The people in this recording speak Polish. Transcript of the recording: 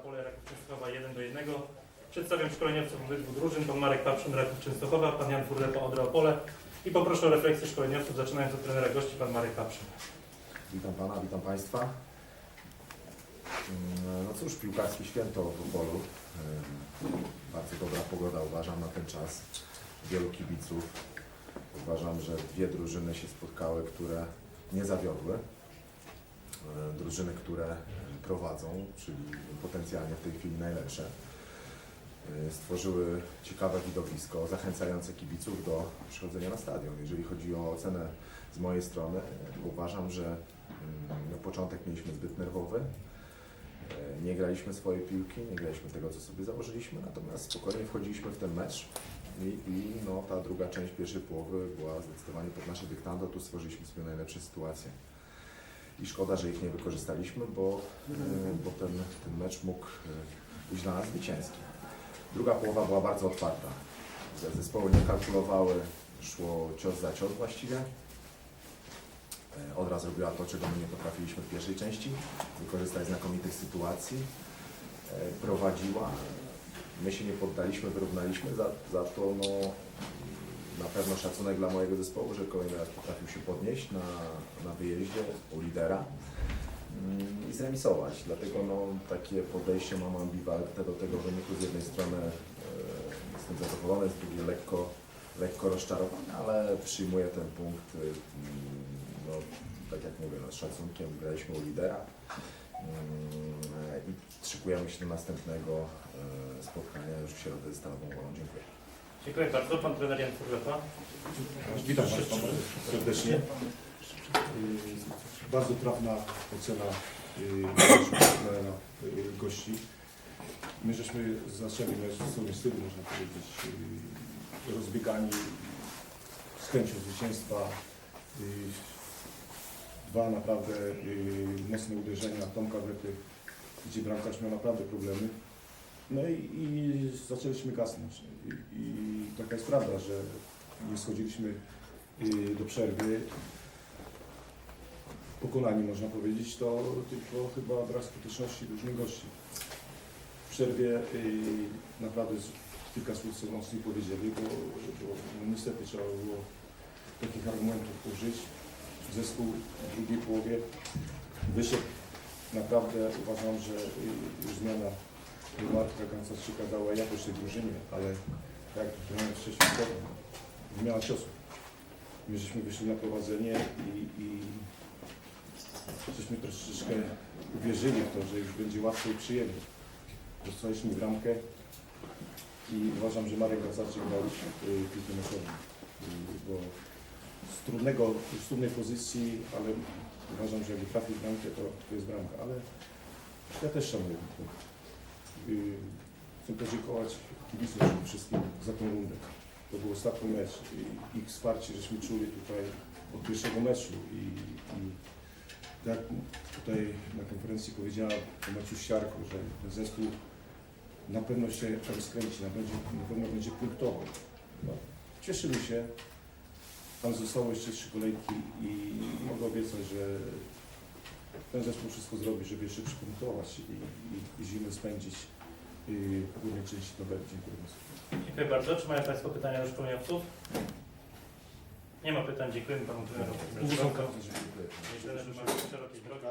Opole Raków Częstochowa 1 do 1. Przedstawiam szkoleniowców obydwu drużyn, pan Marek Papszyn Raków Częstochowa, pan Jan Furlepa Odra Opole i poproszę o refleksję szkoleniowców, zaczynając od trenera gości, pan Marek Papszyn. Witam Pana, witam Państwa. Mm, No cóż, piłkarskie święto w Opolu. Bardzo dobra pogoda uważam na ten czas. Wielu kibiców. Uważam, że dwie drużyny się spotkały, które nie zawiodły. E, Drużyny, które prowadzą, czyli potencjalnie w tej chwili najlepsze. E, Stworzyły ciekawe widowisko, zachęcające kibiców do przychodzenia na stadion. Jeżeli chodzi o ocenę z mojej strony, e, uważam, że mm, na początek mieliśmy zbyt nerwowy. E, Nie graliśmy swojej piłki, nie graliśmy tego, co sobie założyliśmy, natomiast spokojnie wchodziliśmy w ten mecz i, i no, ta druga część pierwszej połowy była zdecydowanie pod nasze dyktando. Tu stworzyliśmy sobie najlepsze sytuacje. I szkoda, że ich nie wykorzystaliśmy, bo, e, bo ten, ten mecz mógł e, być dla nas zwycięski. Druga połowa była bardzo otwarta. Zespoły nie kalkulowały, szło cios za cios właściwie. E, Odra zrobiła to, czego my nie potrafiliśmy w pierwszej części, wykorzystać znakomitych sytuacji, prowadziła. My się nie poddaliśmy, wyrównaliśmy, za, za to no, na pewno szacunek dla mojego zespołu, że kolejny raz potrafił się podnieść na, na wyjeździe u lidera mm, i zremisować. Dlatego no, takie podejście mam ambiwalentne do tego wyniku. Z jednej strony e, jestem zadowolony, z drugiej lekko, lekko rozczarowany, ale przyjmuję ten punkt. y, mm, No, tak jak mówię, no, z szacunkiem graliśmy u lidera mm, i szykujemy się do następnego e, spotkania już w środę z Stalową Wolą. Dziękuję. Dziękuję bardzo. Pan trener Jan Furlepa. Witam Państwa serdecznie. Y, Bardzo trafna ocena y, trenera y, gości. My żeśmy zaczęli mecz w swoim stylu, można powiedzieć, y, rozbiegani z chęcią zwycięstwa. Y, Dwa naprawdę y, mocne uderzenia Tomka Wety, gdzie bramkarz miał naprawdę problemy. No i, i zaczęliśmy gasnąć. I, I taka jest prawda, że nie schodziliśmy y, do przerwy. Pokonani można powiedzieć, to tylko chyba brak skuteczności różnych gości. W przerwie y, naprawdę kilka słów co mocniej powiedzieli, bo, bo no, niestety trzeba było takich argumentów użyć. Zespół w drugiej połowie wyszedł naprawdę uważam, że y, już zmiana Marka Kancarczyka dała jakość tej drużynie, ale jak mówiłem wcześniej, to zmiana ciosu. My żeśmy wyszli na prowadzenie i, i żeśmy troszeczkę uwierzyli w to, że już będzie łatwiej przyjemnie. Dostaliśmy bramkę i uważam, że Marek Kancarczyk dał y, piłkę meczową, y, bo z trudnego, z trudnej pozycji, ale uważam, że jakby trafił bramkę, to, to jest bramka, ale ja też szanuję. Yy, Chcę podziękować kibicom wszystkim za tę rundę. To był ostatni mecz i ich wsparcie żeśmy czuli tutaj od pierwszego meczu i, i tak tutaj na konferencji powiedziała po meczu z Siarką, że ten zespół na pewno się rozkręci, na, będzie, na pewno będzie punktował. No, cieszymy się, tam zostało jeszcze trzy kolejki i mogę obiecać, że ten zespół wszystko zrobi, żeby jeszcze przypunktować i, i, i zimę spędzić yy, w górnej części tabeli. Dziękuję bardzo. Dziękuję bardzo. Czy mają Państwo pytania do szkoleniowców? Nie ma pytań. Dziękujemy Panu trenerowi. Dziękuję. Myślę, że mamy szerokie drogi.